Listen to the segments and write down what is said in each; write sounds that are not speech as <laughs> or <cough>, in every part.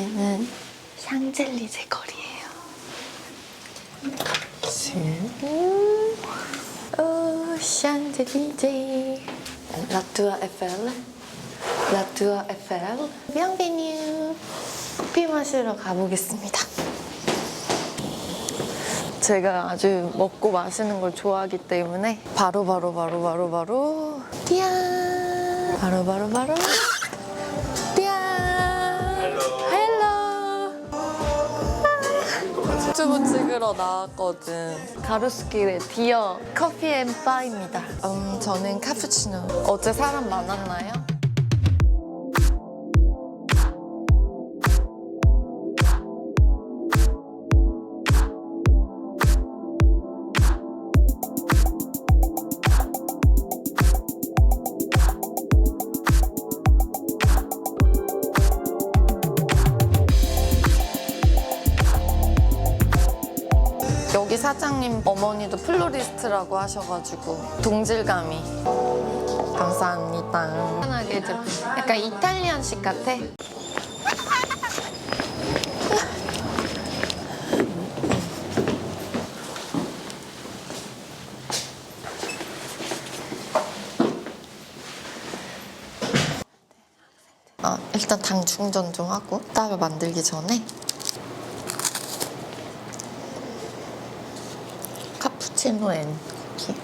여기는 샹젤리 제 거리예요. 음, 오, 샹젤리제. 라투아 에펠. 라투아 에펠. 비앙비뉴. 커피 마시러 가보겠습니다. 제가 아주 먹고 마시는 걸 좋아하기 때문에 바로 바로 바로 바로 바로 띠안 바로 바로 바로 띠안 유튜브 찍으러 나왔거든. 가로수길의 디어 커피 앤 바입니다. 음 저는 카푸치노. 어제 사람 많았나요? 어머니도 플로리스트라고 하셔가지고 동질감이 감사합니다. 편하게 좀 약간 이탈리안식 같아. 아, 일단 당 충전 좀 하고 따로 만들기 전에 카푸치노 앤 쿠키.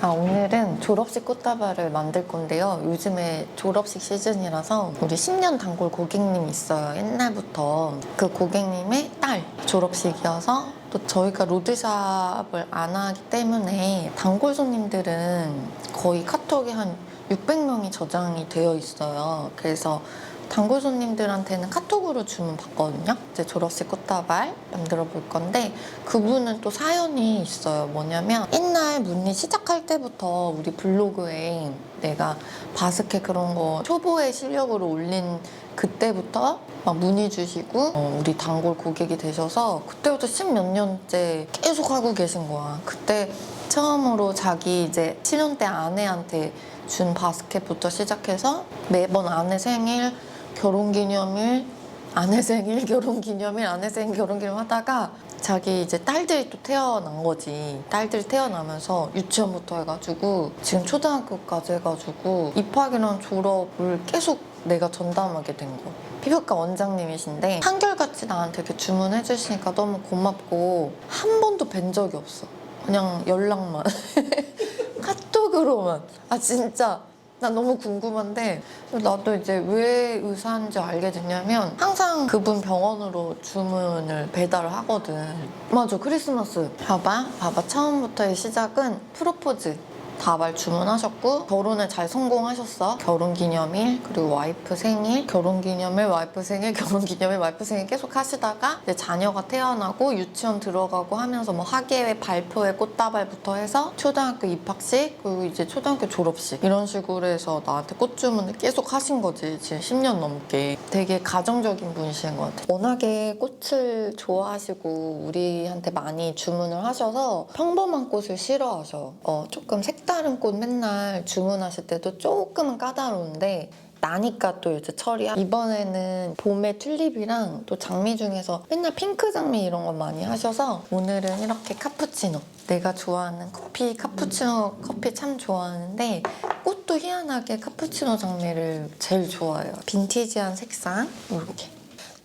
아, 오늘은 졸업식 꽃다발을 만들 건데요. 요즘에 졸업식 시즌이라서 우리 10년 단골 고객님 있어요. 옛날부터. 그 고객님의 딸 졸업식이어서 또 저희가 로드샵을 안 하기 때문에 단골 손님들은 거의 카톡에 한 600명이 저장이 되어 있어요. 그래서 단골 손님들한테는 카톡으로 주문 받거든요. 이제 졸업식 꽃다발 만들어 볼 건데 그분은 또 사연이 있어요. 뭐냐면 옛날 문의 시작할 때부터 우리 블로그에 내가 바스켓 그런 거 초보의 실력으로 올린 그때부터 막 문의 주시고 어, 우리 단골 고객이 되셔서 그때부터 십몇 년째 계속 하고 계신 거야. 그때 처음으로 자기 이제 신혼 때 아내한테 준 바스켓부터 시작해서 매번 아내 생일, 결혼기념일, 아내 생일, 결혼 기념일, 아내 생일, 결혼 기념일 하다가 자기 이제 딸들이 또 태어난 거지. 딸들이 태어나면서 유치원부터 해가지고 지금 초등학교까지 해가지고 입학이랑 졸업을 계속 내가 전담하게 된 거. 피부과 원장님이신데 한결같이 나한테 이렇게 주문해 주시니까 너무 고맙고 한 번도 뵌 적이 없어. 그냥 연락만. <laughs> 카톡으로만. 아 진짜 나 너무 궁금한데 나도 이제 왜 의사인지 알게 됐냐면 항상 그분 병원으로 주문을 배달을 하거든. 맞아 크리스마스. 봐봐 봐봐 처음부터의 시작은 프로포즈. 다발 주문하셨고 결혼을 잘 성공하셨어. 결혼 기념일 그리고 와이프 생일 결혼 기념일 와이프 생일 <laughs> 결혼 기념일 와이프 생일 계속 하시다가 이제 자녀가 태어나고 유치원 들어가고 하면서 뭐 학예회 발표회 꽃다발부터 해서 초등학교 입학식 그리고 이제 초등학교 졸업식. 이런 식으로 해서 나한테 꽃 주문을 계속 하신 거지 지금 10년 넘게. 되게 가정적인 분이신 것 같아. 워낙에 꽃을 좋아하시고 우리한테 많이 주문을 하셔서 평범한 꽃을 싫어하셔. 어, 조금 색 다른 꽃 맨날 주문하실 때도 조금은 까다로운데 나니까 또 이제 철이야. 이번에는 봄에 튤립이랑 또 장미 중에서 맨날 핑크 장미 이런 거 많이 하셔서 오늘은 이렇게 카푸치노. 내가 좋아하는 커피, 카푸치노 커피 참 좋아하는데 꽃도 희한하게 카푸치노 장미를 제일 좋아해요. 빈티지한 색상 이렇게.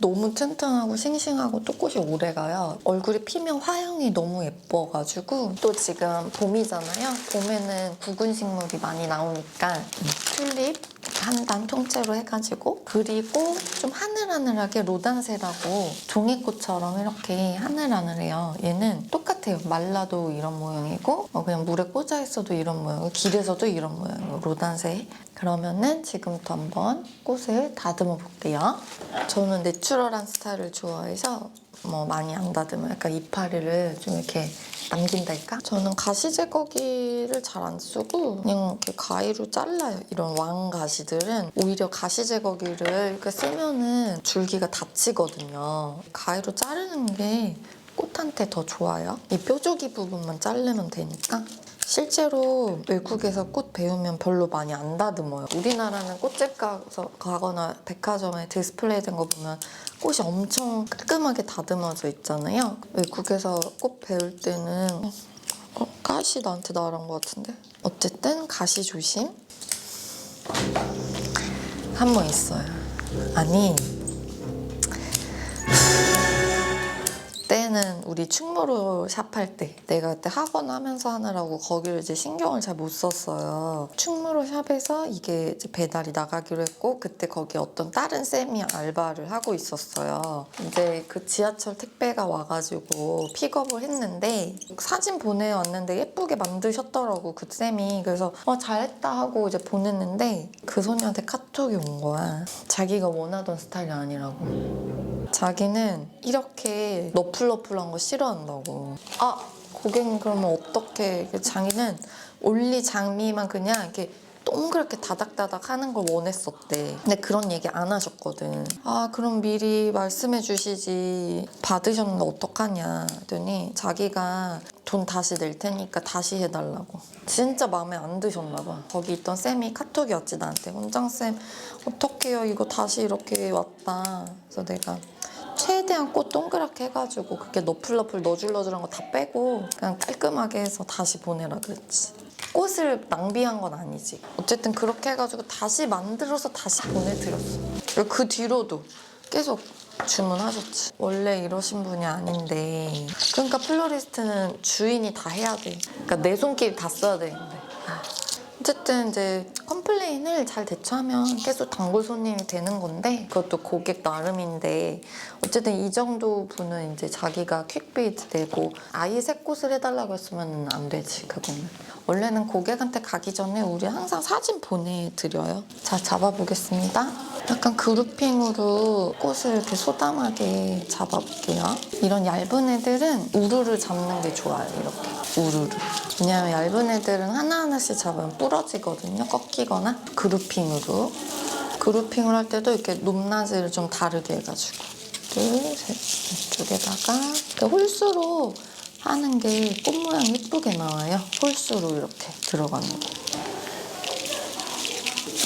너무 튼튼하고 싱싱하고 또 꽃이 오래가요. 얼굴이 피면 화형이 너무 예뻐가지고 또 지금 봄이잖아요. 봄에는 굵은 식물이 많이 나오니까 튤립 한 단 통째로 해가지고 그리고 좀 하늘하늘하게 로단세라고 종이꽃처럼 이렇게 하늘하늘해요. 얘는 똑같아요. 말라도 이런 모양이고 어, 그냥 물에 꽂아 있어도 이런 모양, 길에서도 이런 모양이고 로단세. 그러면은 지금부터 한번 꽃을 다듬어 볼게요. 저는 내추럴한 스타일을 좋아해서 뭐 많이 안 다듬어요. 약간 이파리를 좀 이렇게 남긴달까? 저는 가시 제거기를 잘 안 쓰고 그냥 이렇게 가위로 잘라요. 이런 왕 가시들은 오히려 가시 제거기를 이렇게 쓰면은 줄기가 다치거든요. 가위로 자르는 게 꽃한테 더 좋아요. 이 뾰족이 부분만 자르면 되니까 실제로 외국에서 꽃 배우면 별로 많이 안 다듬어요. 우리나라는 꽃집 가서 가거나 백화점에 디스플레이 된 거 보면 꽃이 엄청 깔끔하게 다듬어져 있잖아요. 외국에서 꽃 배울 때는 어, 가시 나한테 나란 것 같은데. 어쨌든 가시 조심. 한 번 있어요. 아니 때는 우리 충무로 샵할 때 내가 그때 학원 하면서 하느라고 거기를 이제 신경을 잘 못 썼어요. 충무로 샵에서 이게 배달이 나가기로 했고 그때 거기 어떤 다른 쌤이 알바를 하고 있었어요. 이제 그 지하철 택배가 와가지고 픽업을 했는데 사진 보내왔는데 예쁘게 만드셨더라고 그 쌤이 그래서 어 잘했다 하고 이제 보냈는데 그 소녀한테 카톡이 온 거야. 자기가 원하던 스타일이 아니라고. 자기는 이렇게 너플너플한 거 싫어한다고. 아 고객님 그러면 어떻게? 자기는 올리 장미만 그냥 이렇게 동그랗게 다닥다닥 하는 걸 원했었대. 근데 그런 얘기 안 하셨거든. 아 그럼 미리 말씀해 주시지. 받으셨는데 어떡하냐. 했더니 자기가 돈 다시 낼 테니까 다시 해달라고. 진짜 마음에 안 드셨나 봐. 거기 있던 쌤이 카톡이 왔지 나한테. 원장쌤 어떡해요 이거 다시 이렇게 왔다. 그래서 내가 최대한 꽃 동그랗게 해가지고 그렇게 너플너플 너줄너줄한 거 다 빼고 그냥 깔끔하게 해서 다시 보내라 그랬지. 꽃을 낭비한 건 아니지. 어쨌든 그렇게 해가지고 다시 만들어서 다시 보내드렸어. 그 뒤로도 계속 주문하셨지. 원래 이러신 분이 아닌데. 그러니까 플로리스트는 주인이 다 해야 돼. 그러니까 내 손길 다 써야. 아. 어쨌든 이제 컴플레인을 잘 대처하면 계속 단골 손님이 되는 건데 그것도 고객 나름인데 어쨌든 이 정도 분은 이제 자기가 퀵비드 되고 아예 새 꽃을 해달라고 했으면 안 되지 그거는. 원래는 고객한테 가기 전에 우리 항상 사진 보내드려요. 자 잡아보겠습니다. 약간 그루핑으로 꽃을 이렇게 소담하게 잡아볼게요. 이런 얇은 애들은 우르르 잡는 게 좋아요 이렇게. 우르르 왜냐면 얇은 애들은 하나하나씩 잡으면 부러지거든요 꺾이거나. 그루핑으로. 그루핑을 할 때도 이렇게 높낮이를 좀 다르게 해가지고. 둘 셋 이쪽에다가. 이렇게 홀수로 하는 게 꽃 모양 예쁘게 나와요. 홀수로 이렇게 들어가는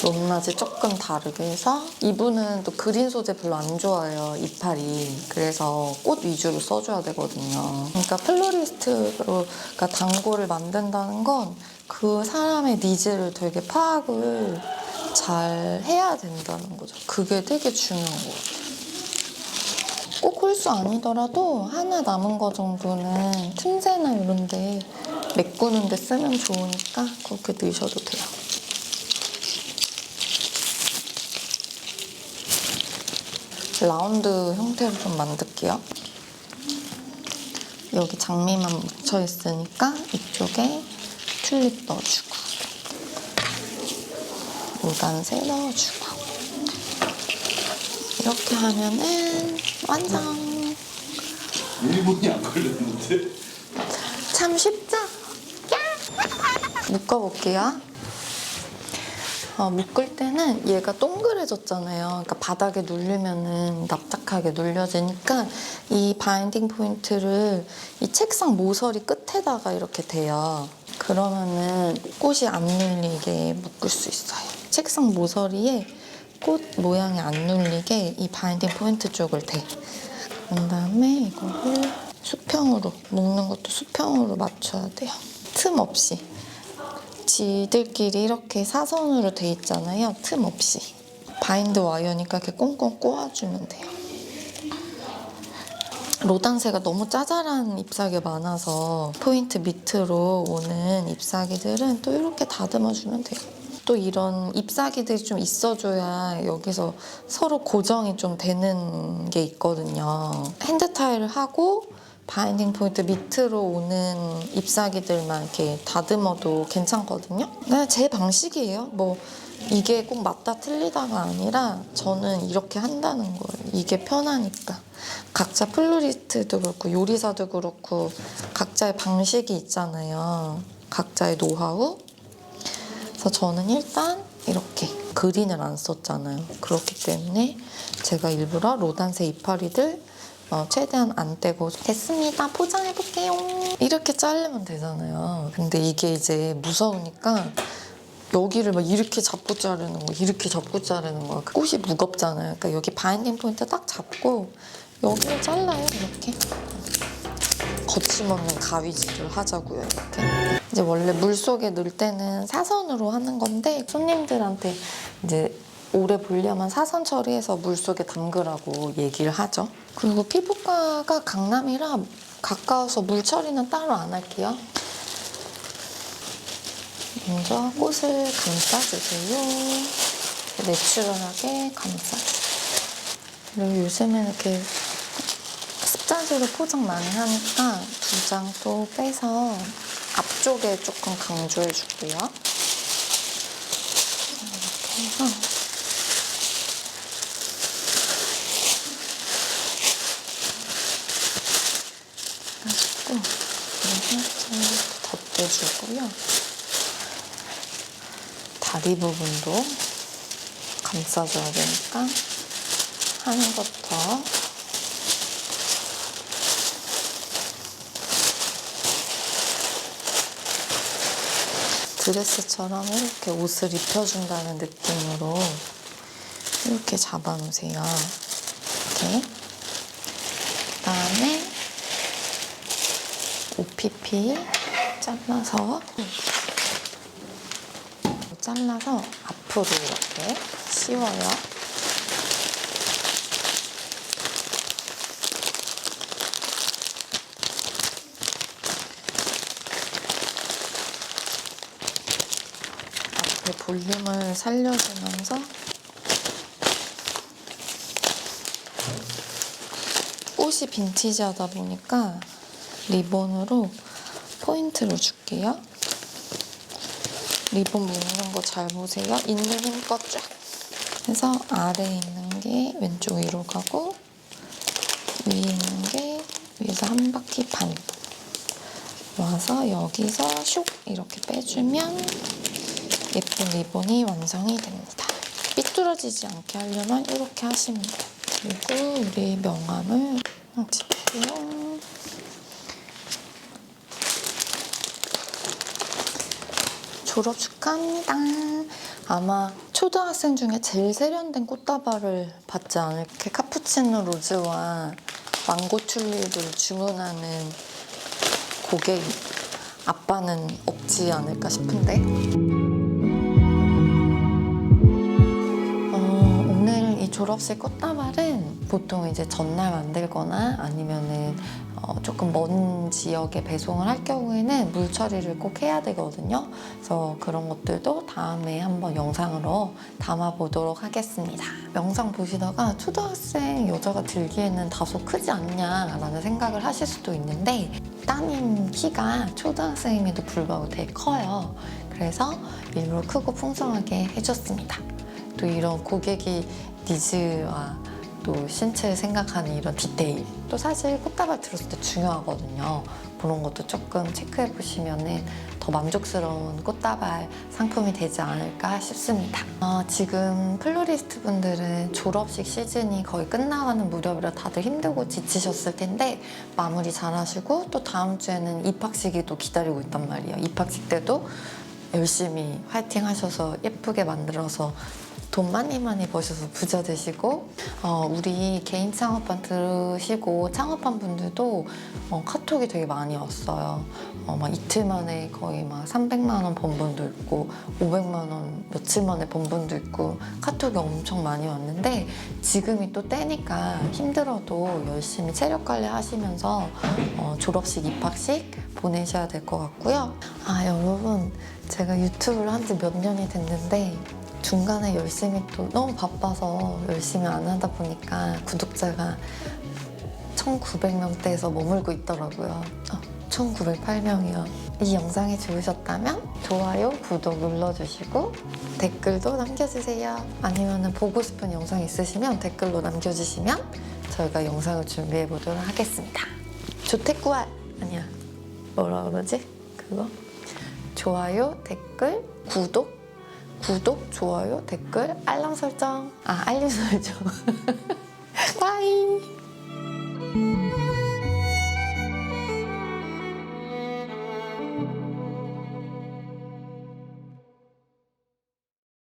거 높낮이 조금 다르게 해서 이분은 또 그린 소재 별로 안 좋아해요 이파리. 그래서 꽃 위주로 써줘야 되거든요. 그러니까 플로리스트가 단골을 만든다는 건 그 사람의 니즈를 되게 파악을 잘 해야 된다는 거죠. 그게 되게 중요한 것 같아요. 꼭 홀수 아니더라도 하나 남은 거 정도는 틈새나 이런 데 메꾸는 데 쓰면 좋으니까 그렇게 넣으셔도 돼요 라운드 형태로 좀 만들게요. 여기 장미만 묻혀 있으니까 이쪽에 튤립 넣어주고 무단새 넣어주고 이렇게 하면은 완성! 1분이 안 걸렸는데? 참 쉽죠? 묶어볼게요. 어, 묶을 때는 얘가 동그래졌잖아요. 그러니까 바닥에 누르면은 납작하게 눌려지니까 이 바인딩 포인트를 이 책상 모서리 끝에다가 이렇게 대요. 그러면은 꽃이 안 눌리게 묶을 수 있어요. 책상 모서리에 꽃 모양이 안 눌리게 이 바인딩 포인트 쪽을 대. 그런 다음에 이거를 수평으로 묶는 것도 수평으로 맞춰야 돼요. 틈 없이. 지들끼리 이렇게 사선으로 돼 있잖아요. 틈 없이. 바인드 와이어니까 이렇게 꽁꽁 꼬아주면 돼요. 로단새가 너무 짜잘한 잎사귀 많아서 포인트 밑으로 오는 잎사귀들은 또 이렇게 다듬어주면 돼요. 또 이런 잎사귀들이 좀 있어줘야 여기서 서로 고정이 좀 되는 게 있거든요. 핸드 타일을 하고 바인딩 포인트 밑으로 오는 잎사귀들만 이렇게 다듬어도 괜찮거든요. 그냥 제 방식이에요. 뭐 이게 꼭 맞다 틀리다가 아니라 저는 이렇게 한다는 거예요. 이게 편하니까. 각자 플로리스트도 그렇고 요리사도 그렇고 각자의 방식이 있잖아요. 각자의 노하우. 그래서 저는 일단 이렇게 그린을 안 썼잖아요. 그렇기 때문에 제가 일부러 로단새 이파리들 어, 최대한 안 떼고 됐습니다. 포장해볼게요. 이렇게 자르면 되잖아요. 근데 이게 이제 무서우니까 여기를 막 이렇게 잡고 자르는 거, 이렇게 잡고 자르는 거. 꽃이 무겁잖아요. 그러니까 여기 바인딩 포인트 딱 잡고 여기를 잘라요. 이렇게. 거침없는 가위질을 하자고요. 이렇게. 이제 원래 물 속에 넣을 때는 사선으로 하는 건데 손님들한테 이제 오래 보려면 사선 처리해서 물 속에 담그라고 얘기를 하죠. 그리고 피부과가 강남이라 가까워서 물 처리는 따로 안 할게요. 먼저 꽃을 감싸주세요. 내추럴하게 감싸주세요. 그리고 요즘에 이렇게 습자지로 포장 많이 하니까 두 장 또 빼서 앞쪽에 조금 강조해 줄게요. 이렇게 해서 해가지고 이렇게 덧대주고요. 다리 부분도 감싸줘야 되니까 하는 것부터 드레스처럼 이렇게 옷을 입혀준다는 느낌으로 이렇게 잡아놓으세요. 이렇게. 그 다음에 OPP 잘라서 잘라서 앞으로 이렇게 씌워요. 앞에 볼륨을 살려주면서 꽃이 빈티지하다 보니까 리본으로 포인트를 줄게요. 리본 묶는 거 잘 보세요. 있는 힘껏 쫙. 그래서 아래에 있는 게 왼쪽 위로 가고 위에 있는 게 위에서 한 바퀴 반 와서 여기서 슉 이렇게 빼주면 예쁜 리본이 완성이 됩니다. 삐뚤어지지 않게 하려면 이렇게 하시면 돼요. 그리고 우리 명함을 찍고요. 졸업 축하합니다. 아마 초등학생 중에 제일 세련된 꽃다발을 받지 않을게 카푸치노 로즈와 망고 튤립을 주문하는 고객 아빠는 없지 않을까 싶은데. 어, 오늘 이 졸업식 꽃다발은 보통 이제 전날 만들거나 아니면은 어, 조금 먼 지역에 배송을 할 경우에는 물 처리를 꼭 해야 되거든요. 그래서 그런 것들도 다음에 한번 영상으로 담아 보도록 하겠습니다. 영상 보시다가 초등학생 여자가 들기에는 다소 크지 않냐라는 생각을 하실 수도 있는데 따님 키가 초등학생임에도 불구하고 되게 커요. 그래서 일부러 크고 풍성하게 해줬습니다. 또 이런 고객이 니즈와 또 신체를 생각하는 이런 디테일. 또 사실 꽃다발 들었을 때 중요하거든요. 그런 것도 조금 체크해 보시면 더 만족스러운 꽃다발 상품이 되지 않을까 싶습니다. 어, 지금 플로리스트 분들은 졸업식 시즌이 거의 끝나가는 무렵이라 다들 힘들고 지치셨을 텐데 마무리 잘 하시고 또 다음 주에는 입학식이 또 기다리고 있단 말이에요. 입학식 때도 열심히 화이팅 하셔서 예쁘게 만들어서 돈 많이 많이 버셔서 부자 되시고 어, 우리 개인 창업반 들으시고 창업한 분들도 어, 카톡이 되게 많이 왔어요. 어, 막 이틀 만에 거의 막 300만 원 번 분도 있고 500만 원 며칠 만에 번 분도 있고 카톡이 엄청 많이 왔는데 지금이 또 때니까 힘들어도 열심히 체력 관리 하시면서 어, 졸업식 입학식 보내셔야 될 것 같고요. 아 여러분 제가 유튜브를 한 지 몇 년이 됐는데 중간에 열심히 또 너무 바빠서 열심히 안 하다 보니까 구독자가 1900명대에서 머물고 있더라고요. 어, 1908명이요. 이 영상이 좋으셨다면 좋아요, 구독 눌러주시고 댓글도 남겨주세요. 아니면 보고 싶은 영상 있으시면 댓글로 남겨주시면 저희가 영상을 준비해 보도록 하겠습니다. 조태구알 아니야 뭐라 그러지? 그거 좋아요, 댓글, 구독 구독, 좋아요, 댓글, 알람 설정. 아, 알림 설정. <laughs> 빠이.